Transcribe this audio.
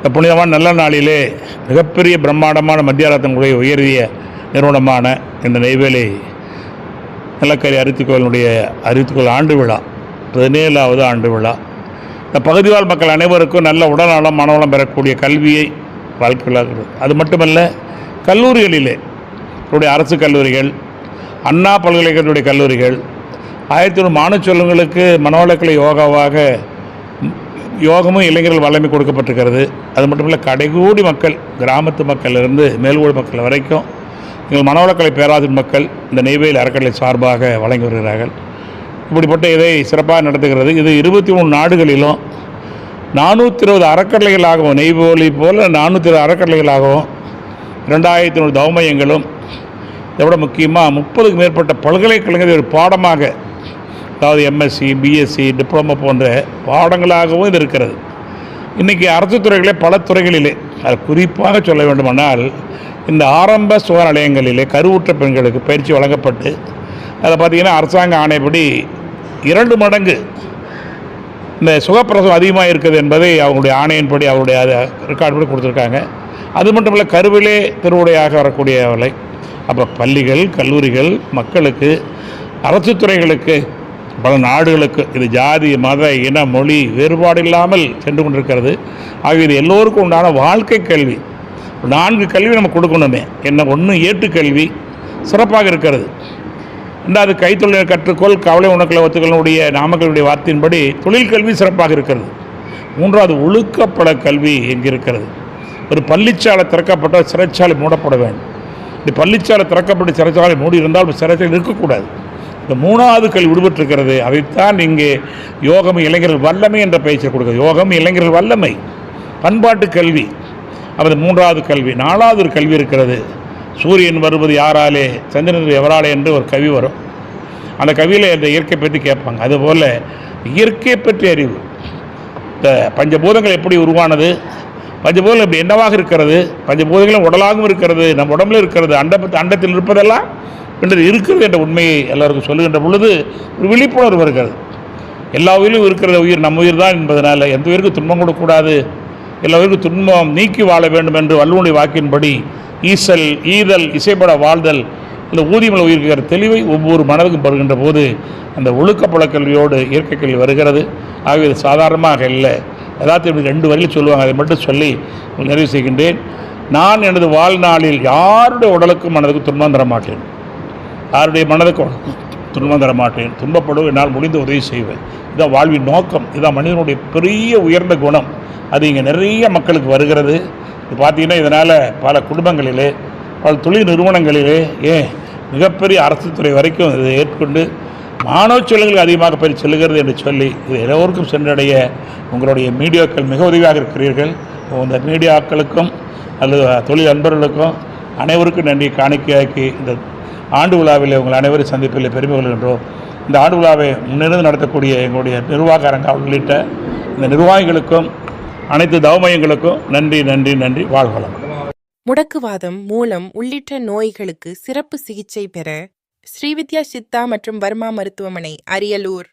இந்த புனிதமான நல்ல நாளிலே மிகப்பெரிய பிரம்மாண்டமான மத்திய மத்தியாரத்தினுடைய உயரிய நிறுவனமான இந்த நெய்வேலி நிலக்கரி அரித்துக்கோயிலுடைய அரித்துக்கோயில் ஆண்டு விழா பதினேழாவது ஆண்டு விழா. இந்த பகுதிவாழ் மக்கள் அனைவருக்கும் நல்ல உடல்நலம் மனவளம் பெறக்கூடிய கல்வியை வாழ்க்கையாக அது மட்டுமல்ல கல்லூரிகளிலே நம்முடைய அரசு கல்லூரிகள் அண்ணா பல்கலைக்கழகத்துடைய கல்லூரிகள் ஆயிரத்தி நூறு மாணவ செல்வங்களுக்கு மனவளக்கலை யோகாவாக யோகமும் இளைஞர்கள் வல்லமை கொடுக்கப்பட்டிருக்கிறது. அது மட்டுமில்ல கடைகூடி மக்கள் கிராமத்து மக்களிலிருந்து மேல்கூடி மக்கள் வரைக்கும் எங்கள் மனவளக்கலை பேராசிரியர் மக்கள் இந்த நெய்வேலி அறக்கட்டளை சார்பாக வழங்கி வருகிறார்கள். இப்படிப்பட்ட இதை சிறப்பாக நடத்துகிறது. இது இருபத்தி மூணு நாடுகளிலும் நானூற்றி இருபது அறக்கட்டளைகளாகவும் நெய்வேலி போல் நானூற்றி இருபது அறக்கட்டளைகளாகவும் ரெண்டாயிரத்தி நூறு தௌமயங்களும் இதை விட முக்கியமாக முப்பதுக்கு மேற்பட்ட பல்கலைக்கழகங்கள் ஒரு பாடமாக அதாவது எம்எஸ்சி பிஎஸ்சி டிப்ளமோ போன்ற பாடங்களாகவும் இது இருக்கிறது. இன்றைக்கி அரசு துறைகளே பல துறைகளிலே அது குறிப்பாக சொல்ல வேண்டுமானால் இந்த ஆரம்ப சுகாதார நிலையங்களிலே கருவுற்ற பெண்களுக்கு பயிற்சி வழங்கப்பட்டு அதை பார்த்திங்கன்னா அரசாங்க ஆணைப்படி இரண்டு மடங்கு இந்த சுகப்பிரசவம் அதிகமாக இருக்குது என்பதை அவங்களுடைய ஆணையின்படி அவருடைய அது ரெக்கார்டு படி கொடுத்துருக்காங்க. அது மட்டும் இல்லை கருவிலே திருவுடையாக வரக்கூடியவர்களை அப்போ பள்ளிகள் கல்லூரிகள் மக்களுக்கு அரசு துறைகளுக்கு பல நாடுகளுக்கு இது ஜாதி மத இன மொழி வேறுபாடு இல்லாமல் சென்று கொண்டிருக்கிறது. ஆகிய இது எல்லோருக்கும் உண்டான வாழ்க்கை கல்வி. நான்கு கல்வி நம்ம கொடுக்கணுமே. என்ன ஒன்று ஏட்டுக்கல்வி சிறப்பாக இருக்கிறது. ரெண்டாவது கைத்தொழிலை கற்றுக்கொள் கவலை உணக்கலை ஒத்துக்களுடைய நாமக்கலுடைய வார்த்தையின்படி தொழில் கல்வி சிறப்பாக இருக்கிறது. மூன்றாவது ஒழுக்கப்பட கல்வி எங்கே இருக்கிறது? ஒரு பள்ளிச்சாலை திறக்கப்பட்ட சிறைச்சாலை மூடப்பட வேண்டும். இப்படி பள்ளிச்சாலை திறக்கப்பட்ட சிறைச்சாலை மூடி இருந்தால் சிறைச்சாலை இருக்கக்கூடாது இந்த மூணாவது கல்வி விடுபட்டிருக்கிறது. அதைத்தான் இங்கே யோகம் இளைஞர்கள் வல்லமை என்ற பயிற்சியை கொடுக்குது யோகம் இளைஞர்கள் வல்லமை. பண்பாட்டு கல்வி. அப்போ மூன்றாவது கல்வி. நாலாவது ஒரு கல்வி இருக்கிறது. சூரியன் வருவது யாராலே சந்திரன் எவராலே என்று ஒரு கவி வரும். அந்த கவியில் இந்த இயற்கை பற்றி கேட்பாங்க. அதுபோல் இயற்கை பற்றி அறிவு. இந்த பஞ்சபூதங்கள் எப்படி உருவானது? பஞ்சபூதங்கள் இப்படி என்னவாக இருக்கிறது? பஞ்சபூதங்களும் உடலாகவும் இருக்கிறது. நம்ம உடம்புல இருக்கிறது. அண்ட அண்டத்தில் இருப்பதெல்லாம் என்று இருக்கிறது என்ற உண்மையை எல்லாருக்கும் சொல்லுகின்ற பொழுது ஒரு விழிப்புணர்வு வருகிறது. எல்லா உயிரிலும் இருக்கிற உயிர் நம்ம உயிர் தான் என்பதனால் எந்த உயிருக்கும் துன்பம் கொடுக்கக்கூடாது. எல்லா உயிருக்கும் துன்பம் நீக்கி வாழ வேண்டும் என்று வல்லுடைய வாக்கின்படி ஈசல் ஈதல் இசைப்பட வாழ்தல் இந்த ஊதியமலை உயிர்க்கிற தெளிவை ஒவ்வொரு மனதுக்கும் பெறுகின்ற போது அந்த ஒழுக்க கல்வியோடு இயற்கை கல்வி வருகிறது. ஆகவே இது சாதாரணமாக இல்லை. எல்லாத்தையும் ரெண்டு வரையில் சொல்லுவாங்க. அதை மட்டும் சொல்லி நிறைவு செய்கின்றேன். நான் எனது வாழ்நாளில் யாருடைய உடலுக்கும் மனதுக்கும் துன்பம் தர மாட்டேன். யாருடைய மனதுக்கும் துன்பம் தர மாட்டேன். துன்பப்படும் என்னால் முடிந்த உதவி செய்வேன். இதான் வாழ்வின் நோக்கம். இதான் மனிதனுடைய பெரிய உயர்ந்த குணம். அது இங்கே நிறைய மக்களுக்கு வருகிறது. இது பார்த்தீங்கன்னா இதனால் பல குடும்பங்களிலே பல தொழில் நிறுவனங்களிலே ஏன் மிகப்பெரிய அரசு துறை வரைக்கும் இதை ஏற்கொண்டு மாணவ செல்வங்களுக்கு அதிகமாக போய் செல்லுகிறது என்று சொல்லி இது எல்லோருக்கும் சென்றடைய உங்களுடைய மீடியாக்கள் மிக உதவியாக இருக்கிறீர்கள். இந்த மீடியாக்களுக்கும் அல்லது தொழில் அன்பர்களுக்கும் அனைவருக்கும் நன்றி காணிக்கையாக்கி இந்த ஆண்டு விழாவில் உங்கள் அனைவரும் சந்திப்பில் பெருமை கொள்கின்றோம். இந்த ஆண்டு விழாவை முன்னிருந்து நடத்தக்கூடிய எங்களுடைய நிர்வாக அரங்கா உள்ளிட்ட இந்த நிர்வாகிகளுக்கும் அனைத்து தவமயங்களுக்கும் நன்றி நன்றி நன்றி. வாழ்வளம். முடக்குவாதம் மூலம் உள்ளிட்ட நோய்களுக்கு சிறப்பு சிகிச்சை பெற ஸ்ரீவித்யா சித்தா மற்றும் வர்மா மருத்துவமனை அரியலூர்.